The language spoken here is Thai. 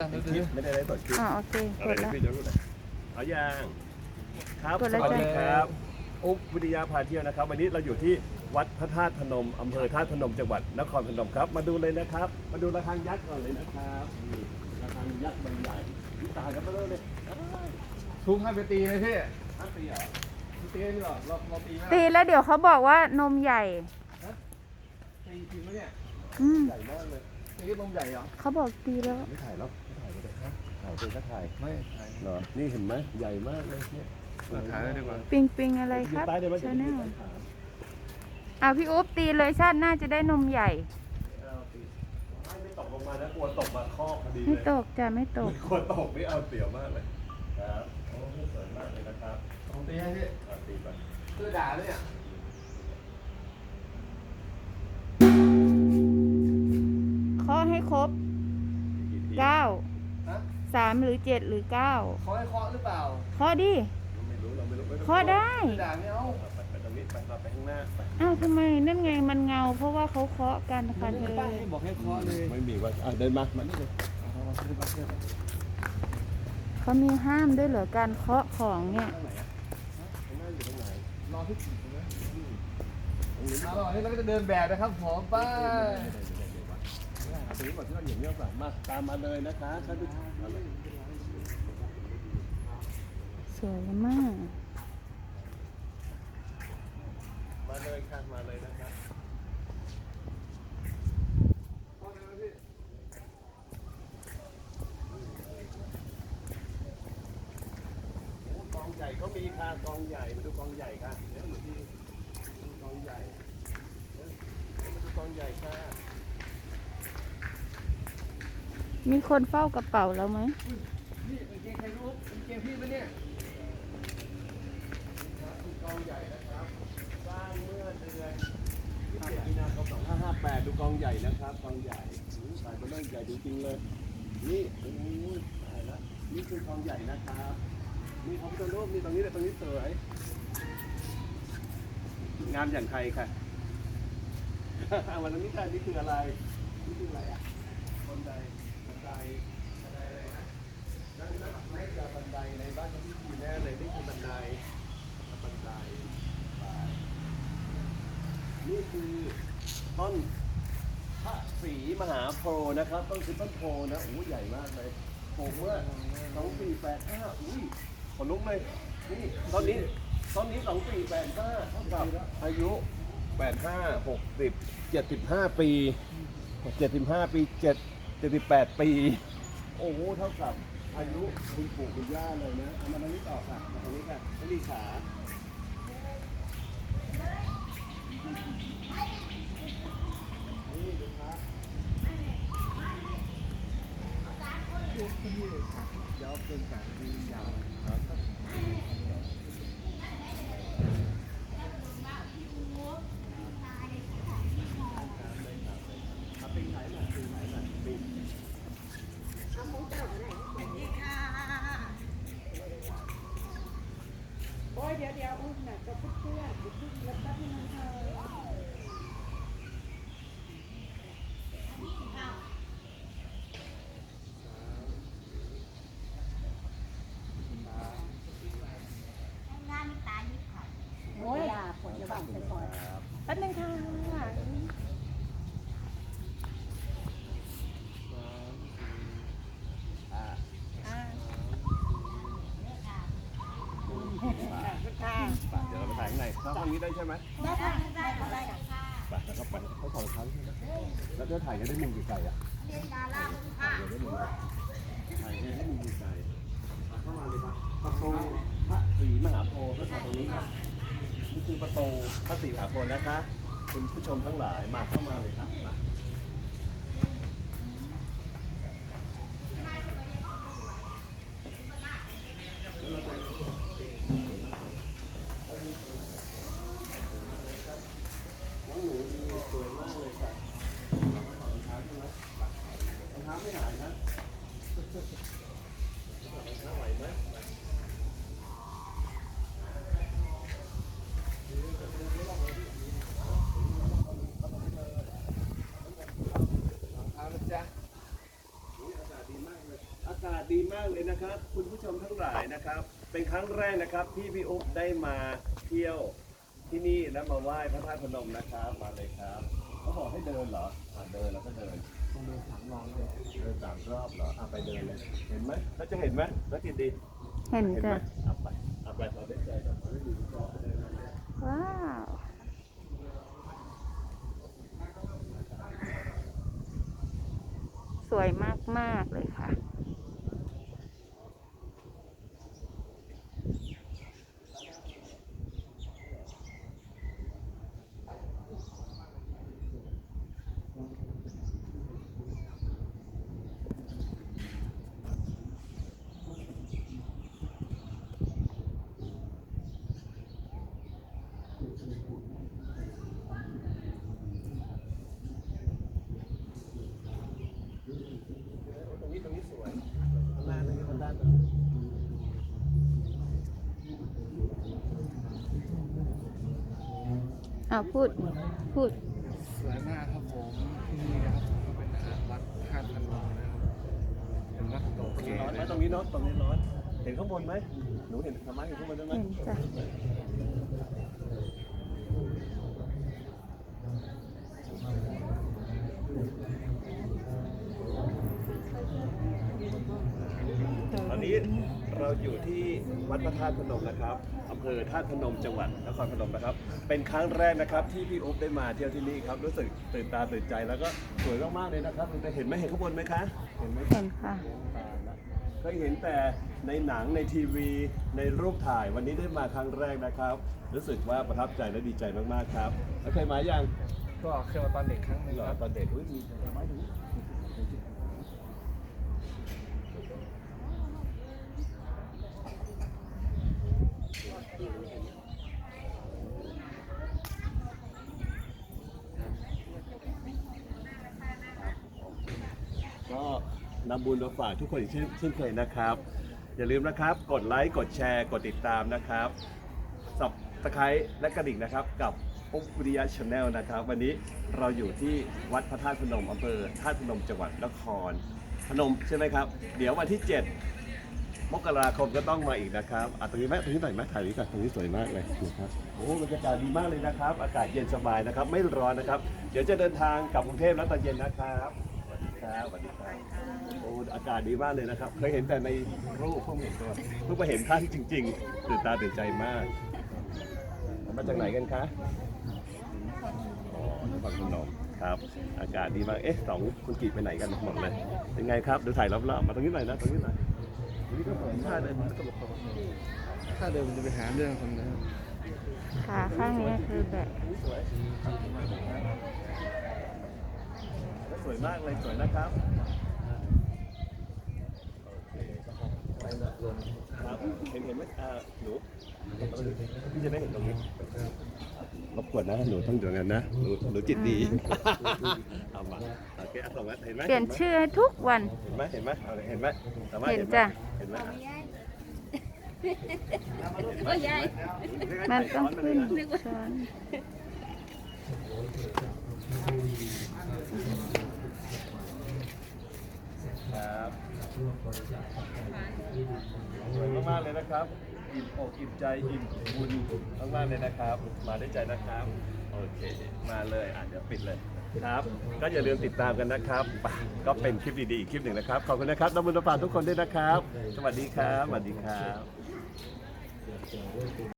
คลิปไม่ได้ได้เปิดคลิปอ่าโอเคอะกไรดนะแล้วพี่จะรู้เลยเอาอย่างครับกดสแล้ววัสดีจ้ะ ครับอุ๊บวิทยาพาเที่ยวนะครับ วันนี้เราอยู่ที่วัดพระธาตุพนมอำเภอธาตุพนมจังหวัดนครพนมครับ มาดูเลยนะครับ มาดูระฆังยักษ์ก่อนเลยนะครับนี่ระฆังยักษ์ใบใหญ่นี่ตายกันมาเลยเลยทุกให้ไปตีเลยพี่ห้าปีเหรอตีนี่หรอเราเราตีไหมตีแล้วเดี๋ยวเขาบอกว่านมใหญ่ ตีจริงไหมเนี่ยอืมใหญ่มากเลยตีนมใหญ่เหรอเขาบอกตีแล้วไม่ถ่ายแล้วไม่ ถ่ายเลยครับถ่ายเป็นก็ถ่ายไม่เหรอนี่เห็นไหมใหญ่มากเลยเนี่ยถ่ายได้ดีกว่าปิงปิงอะไรครับอยู่ใต้ได้ไหมชาแนลอยู่ใต้ขาอะพี่อุ๊บตีเลยชาติหน้าจะได้นมใหญ่เอาสิไม่ตกลงมานะกลัวตกมาคอกพอดีไม่เลยตกจ้ะไม่ตก กลัวตกไม่เอาเสียวมากเลยครับโอ้สวยมากเลยนะครับผมตีให้พี่เอาตีไปเพื่อด่าเลยเนี่ยข้อให้ครบกี่ทีเก้าฮะ สามหรือเจ็ดหรือเก้าเขาให้เคาะหรือเปล่าข้อดิไม่รู้เราไม่รู้ไม่รู้ข้อได้เพื่อด่าไม่เอาเอาไปไปตรงนี้ไปเราไปข้างหน้าไปอ้าวทำไมนั่นไงมันเงา เพราะว่าเขาเคาะกันค่ะเธอป้าให้บอกให้เคาะเลยไม่มีว่าอะเดินมามานี่เลยเอาเอาเอาเอาเอาเขามีห้ามด้วยเหรอการเคาะของเนี่ยข้างไหนอะข้างหน้าอยู่ตรงไหนรอพี่จีบใช่ไหมตรงนี้เอาหรอนี่เราก็จะเดินแบบนะครับผมไป้า ตรงนี้ก่อนที่เราเหยียบเงี้ยก่อนมาตามมาเลยนะคะท่านผู้ชมมาเลยสวยมาก มาเลยค่ะมาเลยนะครับโอ้กองใหญ่ก็มีค่ะกองใหญ่มาดูกองใหญ่ค่ะเดี๋ยวอยู่ที่กองใหญ่มาดูกองใหญ่ค่ะ มีคนเฝ้ากระเป๋าแล้วไหมนี่กางเกงใครรู้กางเกงพี่ปะเนี่ยกองใหญ่นะครับสร้างเมื่อเดือน27มีนาคม2558 ดูกองใหญ่นะครับกองใหญ่หูสายมันเริ่มใหญ่จริงๆเลย นี่โอ้โหตายละนี่คือกองใหญ่นะครับนี่พระพุทธรูปนี่ตรงนี้เลยตรงนี้สวยงามอย่างไทยค่ะวันนี้ค่ะนี่คืออะไรนี่คืออะไรอะบันได บันไดบันไดอะไรนะนั่นนั่นไม่จะบันไดในบ้านเขาที่ดีแน่เลยนี่คือบันไดบันไดนี่คือต้นพระศรีมหาโพธิ์นะครับ ต้นคือต้นโพธิ์นะโอ้โหใหญ่มากเลยปลูกเมื่อสองสี่แปดห้าอุ้ยขนลุกเลยนี่ต้นนี้ต้นนี้สองสี่แปดห้าเท่ากับอายุแปดห้าหกสิบเจ็ดสิบห้าปีเจ็ดสิบห้าปีเจ็ด เจ็ดสิบแปดปี โอ้โหเท่ากับอายุคุณปู่คุณย่าเลยนะเอามาตรงนี้ต่อค่ะมาทางนี้ค่ะไม่ดีขานี่ดูครับยาวเป็นการดียาวครับเอาปีไหนมาปีไหนมาปี โอ้ยเดี๋ยวเดี๋ยวอุ้มน่ะจะเพื่อนๆเดี๋ยวพึ่งแล้วแป๊บนึงเธอ โอ้ยผลจะบังไปก่อนแป๊บนึงค่ะอ่าค่ะ ไปเดี๋ยวเราไปถ่ายข้างในเข้างนี้ได้ใช่ไหมได้ค่ะได้ค่ะได้ค่ะไปแล้วก็ไปเขาสอรองเท้าใช่ไหมแล้วจะถ่ายกันได้มุมกี่ไกลอะเรียนดาราค่ะถ่ายได้มุมถ่ายกันได้มุมกี่ไกลมาเข้ามาเลยครับประตูพระศรีมหาโพธิ์ก็ตรงนี้ครับนี่คือประตูพระศรีมหาโพธิ์นะคะ คุณผู้ชมทั้งหลายมาเข้ามาเลยครับมาน้องหนูดีสวยมากเลยค่ะรองเท้าใช่ไหมรองเท้าไม่หายนะรองเท้าไหวไหม เอาละจ้ะ อุ๊ยอากาศดีมากเลยาศดีมากเลยนะครับ คุณผู้ชมทั้งหลายนะครับ เป็นครั้งแรกนะครับที่พี่อุ๊บได้มาเที่ยวที่นี่และมาไหว้พระธาตุพนมนะครับมาเลยครับเขาบอกให้เดินเหรออะเดินแล้วก็เดินต้องเดินสามรองเลยเดินสามรอบเหรออะไปเดินเลยเห็นไหมแล้วจะเห็นไหมแล้วจิตดีเห็นเห็นไหมจ้ะเอาไปเอาไปเราได้ใจแบบไม่ดูก็เดินมาเลยว้าวสวยมาก ๆ เลยค่ะ ตรงนี้ตรงนี้สวยข้างล่างตรงนี้ข้างล่าง เอาพูดพูดสวยมากครับผมที่นี่นะครับก็เป็นวัดธาตุพนมนะครับเป็นวัดโตตรงเกนี้ร้อนไหมนะตรงนี้ร้อนตรงนี้ร้อน เห็นข้างบนไหมหนูเห็นธรรมะเห็นข้างบนได้ไหมเห็นจ้ะ ตอนนี้ เราอยู่ที่วัดพระธาตุพนมนะครับอำเภอธาตุพนมจังหวัดนครพนมนะครับ เป็นครั้งแรกนะครับที่พี่อุ๊บได้มาเที่ยวที่นี่ครับรู้สึกตื่นตาตื่นใจแล้วก็สวยมากๆเลยนะครับคุณจะเห็นไหมเห็นข้างบนไหมคะเห็นไหมเห็นค่ะเคยเห็นแต่ในหนังในทีวีในรูปถ่ายวันนี้ได้มาครั้งแรกนะครับ รู้สึกว่าประทับใจและดีใจมากๆครับแล้วเคยมายังก็เคยมาตอนเด็กครั้งหนึงเหรอครับตอนเด็กอุ้ยมีต้นไม้ตรงนี้ ก็นำบุญมาฝากทุกคนอีกเช่นเช่นเคยนะครับ อย่าลืมนะครับ กดไลค์ กดแชร์ กดติดตามนะครับสับตะไคร้และกระดิ่งนะครับ กับอุ๊บวิริยะชาแนลนะครับ วันนี้เราอยู่ที่วัดพระธาตุพนมอำเภอธาตุพนมจังหวัดนครพนมใช่ไหมครับ เดี๋ยววันที่ 7 มกราคมก็ต้องมาอีกนะครับอะตรงนี้ไหมตรงนี้หน่อยไหมถ่ายนี้ก่อนตรงนี้สวยมากเลยนะครับโอ้บรรยากาศดีมากเลยนะครับ อากาศเย็นสบายนะครับ ไม่ร้อนนะครับ เดี๋ยวจะเดินทางกลับกรุงเทพแล้วตอนเย็นนะครับสวัสดีครับสวัสดีครับโอ้อากาศดีมากเลยนะครับ เคยเห็นแต่ในรูปเพิ่งเห็นตัวเพิ่งมาเห็นท่านจริงๆตื่นตาตื่นใจมาก มาจากไหนกันคะอ๋อนครพนมครับ อากาศดีมาก เอ๊ะสองคุณกีไปไหนกันหมดเลย เป็นไงครับดูถ่ายรอบๆมาตรงนี้หน่อยนะตรงนี้หน่อย ท่าเดินมันตลกถ้าเดินมันจะไปหาเรื่องคนนะครับขาข้างนี้คือแบบสวยมากเลยสวยนะครับไปละลงครับเห็นเห็นไหมอ่าหนูพี่จะได้เห็นตรงนี้รบกวนนะหนูต้องเดี๋ยวนั้นนะหนูหนูจิตดีเอามาโอเคเอาส่งมาเห็นไหมเปลี่ยนชื่อให้ทุกวัน เห็นไหมเห็นไหมเห็นไหมเห็นจ้ะ เห็นไหมโอ้ยยายมันต้องขึ้นช้อนครับสวยมากๆเลยนะครับ อิ่มอกอิ่มใจ อิ่มบุญมากๆเลยนะครับ มาได้ใจนะครับ โอเค มาเลยอะเดี๋ยวปิดเลย ครับ ก็อย่าลืมติดตามกันนะครับไปก็เป็นคลิปดีๆอีกคลิปหนึ่งนะครับ ขอบคุณนะครับน้องบุญประพาทุกคนด้วยนะครับ สวัสดีครับ สวัสดีครับ